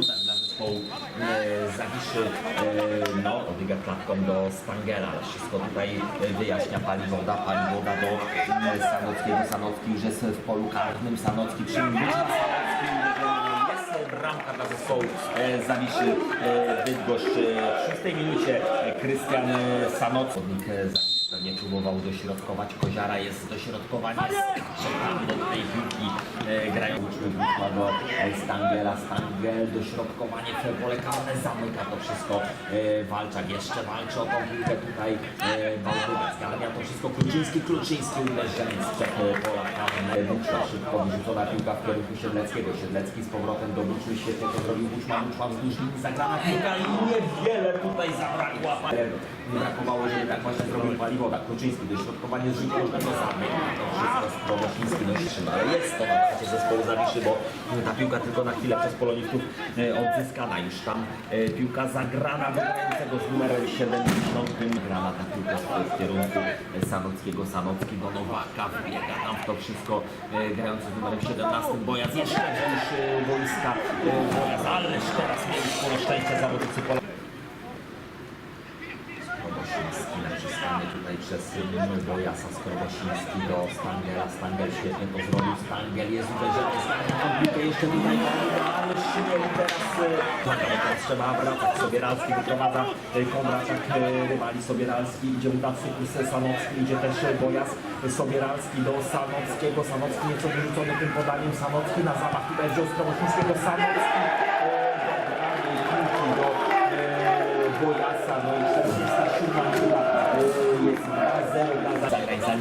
dla zespołu e, Zawiszy e, no, dobiega klatką do Stangela. Wszystko tutaj e, wyjaśnia pani woda, pani woda do e, Sanockiego. Sanocki już jest w polu karnym. Sanocki przyjmuje Sanocki jest bramka dla zespołu e, Zawiszy e, Bydgoszcz. E, W szóstej minucie e, Krystian e, Sanocki. E, pewnie próbował dośrodkować. Koziara jest dośrodkowanie. Skacze tam do tej piłki. E, grają uczmy wróciła do e, Stangela. Stangel dośrodkowanie pole karne. Zamyka to wszystko. E, Walczak jeszcze walczy o tą piłkę tutaj. E, Bałtycka, ale miał to wszystko Kluczyński. Kluczyński uderzenie z przed e, pola karne. Buczła szybko wyrzucona piłka w kierunku Siedleckiego. Siedlecki z powrotem do Buczły. Świetnie to zrobił Buczman. Buczman wzdłuż linii zagrana piłka i niewiele tutaj zabrakło. Ale Nie brakowało, żeby tak właśnie zrobił Paliwoda. Kluczyński dośrodkowanie z rzutu możnego zamyka. To wszystko no trzyma. Ale jest to na razie zespołu Zawiszy, bo ta piłka tylko na chwilę przez polonistów e, odzyskana. Już tam e, piłka zagrana do grającego z numerem 70. Grana ta piłka w, kierunku e, Sanockiego. Sanocki Nowaka wbiega tam w to wszystko e, grający z numerem 17. Bojaz jeszcze e, wojska. E, Bojaz, ależ teraz mieli sporo szczęścia zawodnicy Polacy. Przez Bojasa Skrobosiński do Stangela. Stangel świetnie to zrobił. Stangel jest uderzony. Stangel tą piłkę jeszcze tutaj ale śmieli teraz. e, Dobra, teraz trzeba wracać. Sobieralski wyprowadza e, Kondraczak, e, rywali Sobieralski. Idzie tam Sukus Sanocki, idzie też Bojas Sobieralski do Sanockiego. Sanocki nieco wyrzucony tym podaniem. Sanocki na zamach tutaj wziął Skrobosińskiego. Sanocki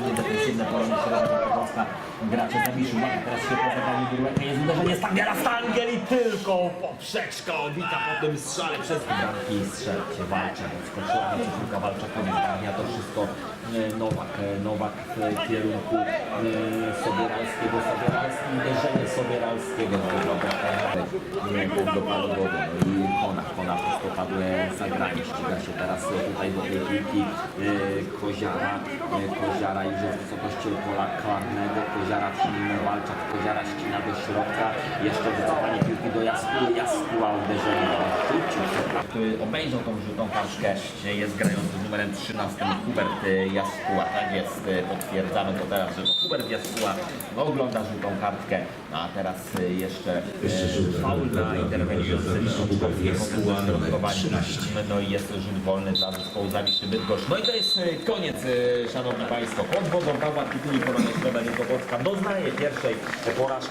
Gracias. Środkowa gracze zawiszył, ma teraz się podanie Durłeka, jest uderzenie Stangela, Stangel i tylko poprzeczka. Obita po tym strzale przez bramki strzelcie, Walczak, odskoczyła na przeciwka Walczakowi, zgarnia to wszystko e, Nowak, e, Nowak w kierunku e, Sobieralskiego, Sobieralski, uderzenie Sobieralskiego, no i dobra, nie, bo dopadł wodę, no i Kona, Kona prostopadłe zagranie, ściga się teraz tutaj do tej piłki Koziara, Koziara już jest w wysokości pola karnego, Koziara przyjmie Walczak, Koziara ścina do środka, jeszcze wycofanie piłki do Jasku, Jaskuła uderzenie do rzucił, który obejrzał tą żółtą kartkę, e, jest grający z numerem 13 Hubert e, Jaskuła, tak jest, e, potwierdzamy to teraz, że Hubert Jaskuła ogląda żółtą kartkę, no, a teraz e, jeszcze faul na interweniującym środkowanie. No i jest rzut wolny dla zespołu Zawiszy Bydgoszcz. No i to jest koniec, szanowni państwo. Pod wodą Pawła Kituli Polonia Środa Wielkopolska doznaje pierwszej porażki.